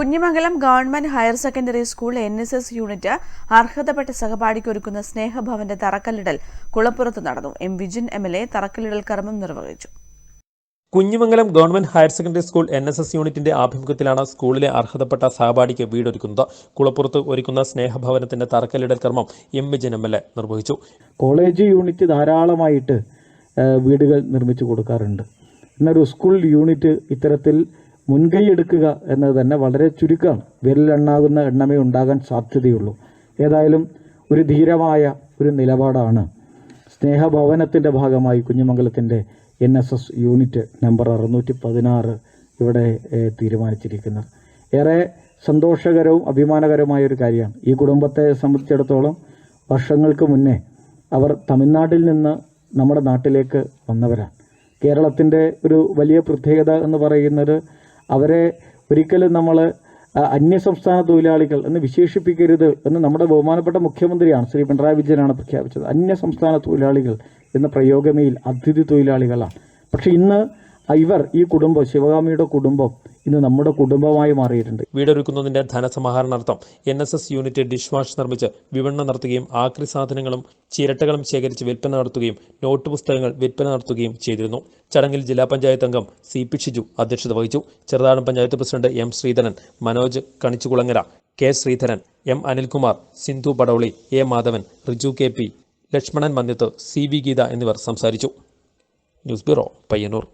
Kunhimangalam government higher secondary school N S S unit അർഹതപ്പെട്ട സഹപാഠിക്ക് ഒരുക്കുന്ന സ്നേഹഭവന്റെ തറക്കല്ലിടൽ കുളപ്പുറത്ത് നടന്നു. M Vijin M L A തറക്കല്ലിടൽ കർമ്മം നിർവഹിച്ചു. Kunhimangalam government higher secondary school N S S യൂണിറ്റിന്റെ ആഭിമുഖ്യത്തിലാണ് സ്കൂളിലെ അർഹതപ്പെട്ട സഹപാഠിക്ക് വീടൊരുക്കുന്നത്. കുളപ്പുറത്ത് ഒരുക്കുന്ന സ്നേഹഭവനത്തിന്റെ തറക്കല്ലിടൽ കർമ്മം M Vijin M L A നിർവഹിച്ചു. കോളേജ് യൂണിറ്റ് ധാരാളമായിട്ട് വീടുകൾ നിർമ്മിച്ചു കൊടുക്കാറുണ്ട്. എന്നൊരു സ്കൂൾ യൂണിറ്റ് ഇത്തരത്തിൽ മുൻകൈ എടുക്കുക എന്നത് തന്നെ വളരെ ചുരുക്കമാണ്. വിരലെണ്ണാകുന്ന എണ്ണമേ ഉണ്ടാകാൻ സാധ്യതയുള്ളൂ. ഏതായാലും ഒരു ധീരമായ ഒരു നിലപാടാണ്. സ്നേഹഭവനത്തിന്റെ ഭാഗമായി കുഞ്ഞുമംഗലത്തിന്റെ N S S unit number അറുന്നൂറ്റി പതിനാറ് ഇവിടെ തീരുമാനിച്ചിരിക്കുന്നത്. ഏറെ സന്തോഷകരവും അഭിമാനകരമായ ഒരു കാര്യമാണ്. ഈ കുടുംബത്തെ സംബന്ധിച്ചിടത്തോളം വർഷങ്ങൾക്ക് മുന്നേ അവർ തമിഴ്നാട്ടിൽ നിന്ന് നമ്മുടെ നാട്ടിലേക്ക് വന്നവരാണ്. കേരളത്തിന്റെ ഒരു വലിയ പ്രത്യേകത എന്ന് പറയുന്നത് അവരെ ഒരിക്കലും നമ്മൾ അന്യസംസ്ഥാന തൊഴിലാളികൾ എന്ന് വിശേഷിപ്പിക്കരുത് എന്ന് നമ്മുടെ ബഹുമാനപ്പെട്ട മുഖ്യമന്ത്രിയാണ് ശ്രീ പിണറായി വിജയനാണ് പ്രഖ്യാപിച്ചത്. അന്യസംസ്ഥാന തൊഴിലാളികൾ എന്ന പ്രയോഗമേയിൽ അതിഥി തൊഴിലാളികളാണ്. പക്ഷേ ഇന്ന് ഇവർ ഈ കുടുംബം ശിവകാമിയുടെ കുടുംബം ഇന്ന് നമ്മുടെ കുടുംബമായി മാറിയിട്ടുണ്ട്. വീടൊരുക്കുന്നതിന്റെ ധനസമാഹരണാർത്ഥം N S S unit dish wash നിർമ്മിച്ച് വിപണനം നടത്തുകയും ആക്രി സാധനങ്ങളും ചിരട്ടകളും ശേഖരിച്ച് വിൽപ്പന നടത്തുകയും നോട്ട് പുസ്തകങ്ങൾ വിൽപ്പന നടത്തുകയും ചെയ്തിരുന്നു. ചടങ്ങിൽ ജില്ലാ പഞ്ചായത്ത് അംഗം സി പി ഷിജു അധ്യക്ഷത വഹിച്ചു. Cheruthazham panchayat president M Sreedharan Manoj Kanichukulangara K Sreedharan M Anilkumar Sindhu Padavali A Madhavan Riju K P Lakshmanan Manyath C V Geetha എന്നിവർ സംസാരിച്ചു. News bureau Payyannur.